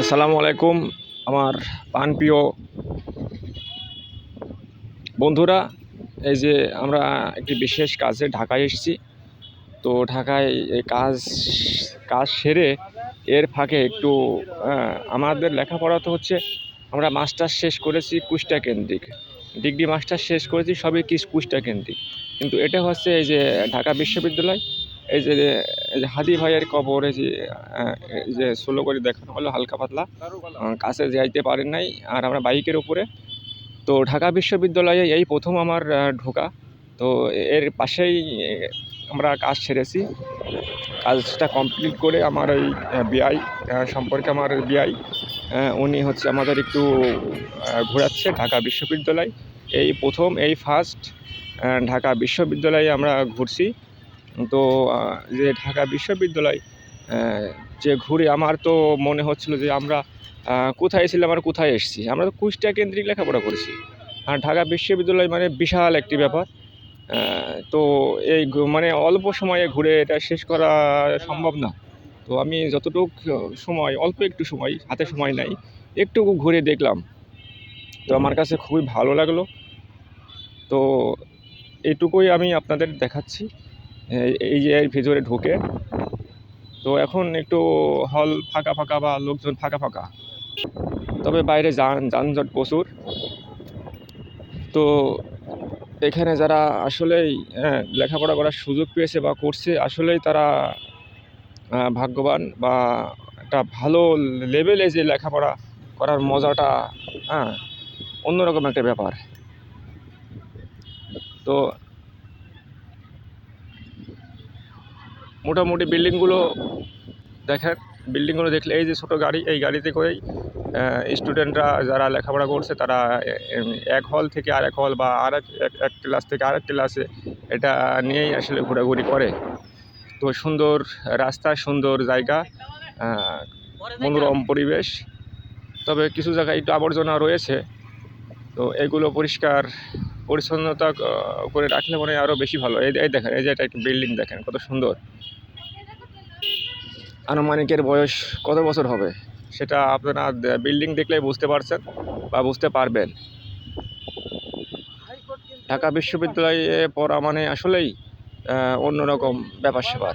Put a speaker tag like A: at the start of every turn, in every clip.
A: আসসালামু আলাইকুম, আমার প্রাণপ্রিয় বন্ধুরা, এই যে আমরা একটি বিশেষ কাজে ঢাকায় এসেছি। তো ঢাকায় এই কাজ কাজ সেরে এর ফাঁকে একটু আমাদের লেখাপড়া তো হচ্ছে, আমরা মাস্টার শেষ করেছি কুষ্টা কেন্দ্রিক। ডিগ্রি মাস্টার শেষ করেছি, সবই কিস কুষ্টা কেন্দ্রিক। কিন্তু এটা হচ্ছে এই যে ঢাকা বিশ্ববিদ্যালয় এই যে হাদি ভাইয়ের কবর, এই যে যে ষোলো করে দেখানো হলো হালকা পাতলা কাছে যাইতে পারেন নাই। আর আমরা বাইকের উপরে। তো ঢাকা বিশ্ববিদ্যালয়ে এই প্রথম আমার ঢোকা। তো এর পাশেই আমরা কাজ সেরেছি। কাজটা কমপ্লিট করে আমার এই বিআই সম্পর্কে আমার বিআই উনি হচ্ছে আমাদের একটু ঘোরাচ্ছে ঢাকা বিশ্ববিদ্যালয়। এই প্রথম, এই ফার্স্ট ঢাকা বিশ্ববিদ্যালয়ে আমরা ঘুরছি। তো যে ঢাকা বিশ্ববিদ্যালয় যে ঘুরে আমার তো মনে হচ্ছিল যে আমরা কোথায় ছিলাম আর কোথায় এসেছি। আমরা তো কুষ্টিয়া কেন্দ্রিক লেখাপড়া করেছি। আর ঢাকা বিশ্ববিদ্যালয় মানে বিশাল একটি ব্যাপার। তো এই মানে অল্প সময়ে ঘুরে এটা শেষ করা সম্ভব না। তো আমি যতটুক সময়, অল্প একটু সময়, হাতে সময় নাই, একটু ঘুরে দেখলাম। তো আমার কাছে খুবই ভালো লাগল। তো এটুকুই আমি আপনাদের দেখাচ্ছি। এই- যে এর ভিতরে ঢুকে। তো এখন একটু হল ফাঁকা ফাঁকা বা লোকজন ফাঁকা ফাঁকা। তবে বাইরে যান যানজট প্রচুর। তো এখানে যারা আসলেই হ্যাঁ, লেখাপড়া করার সুযোগ পেয়েছে বা করছে আসলেই তারা ভাগ্যবান বা একটা ভালো লেভেলে যে লেখাপড়া করার মজাটা হ্যাঁ অন্যরকম একটা ব্যাপার। তো মোটামুটি বিল্ডিংগুলো দেখেন, বিল্ডিংগুলো দেখলে এই যে ছোটো গাড়ি, এই গাড়িতে করেই স্টুডেন্টরা যারা লেখাপড়া করছে তারা এক হল থেকে আরেক হল বা আর এক ক্লাস থেকে আরেক ক্লাসে এটা নিয়েই আসলে ঘোরাঘুরি করে। তো সুন্দর রাস্তা, সুন্দর জায়গা মনোরম পরিবেশ। তবে কিছু জায়গায় একটু আবর্জনা রয়েছে। তো এগুলো পরিষ্কার, পরিচ্ছন্নতা করে রাখলে মনে হয় আরও বেশি ভালো। এই দেখেন, এই যে একটা বিল্ডিং দেখেন, কত সুন্দর। আনুমানিকের বয়স কত বছর হবে? সেটা আপনারা বিল্ডিং দেখলেই বুঝতে পারছেন বা বুঝতে পারবেন। ঢাকা বিশ্ববিদ্যালয়ে পড়া মানে আসলেই অন্যরকম ব্যাপার স্যাপার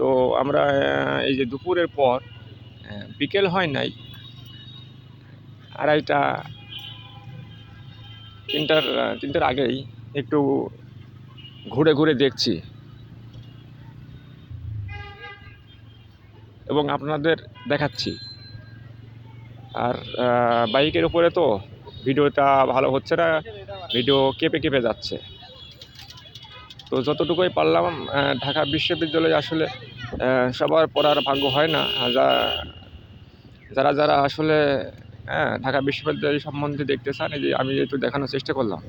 A: তো আমরা এই যে দুপুরের পর বিকেল হয় নাই, আড়াইটা, তিনটার তিনটার আগেই একটু ঘুরে ঘুরে দেখছি। এবং আপনাদের দেখাচ্ছি। আর বাইকের উপরে তো ভিডিওটা ভালো হচ্ছে না, ভিডিও কেঁপে কেঁপে যাচ্ছে। তো যতটুকুই পারলাম ঢাকা বিশ্ববিদ্যালয়ে আসলে সবার পড়ার ভাগ্য হয় না। যা- যারা যারা আসলে ঢাকা বিশ্ববিদ্যালয় সম্বন্ধে দেখতে চান, এই যে আমি একটু দেখানোর চেষ্টা করলাম।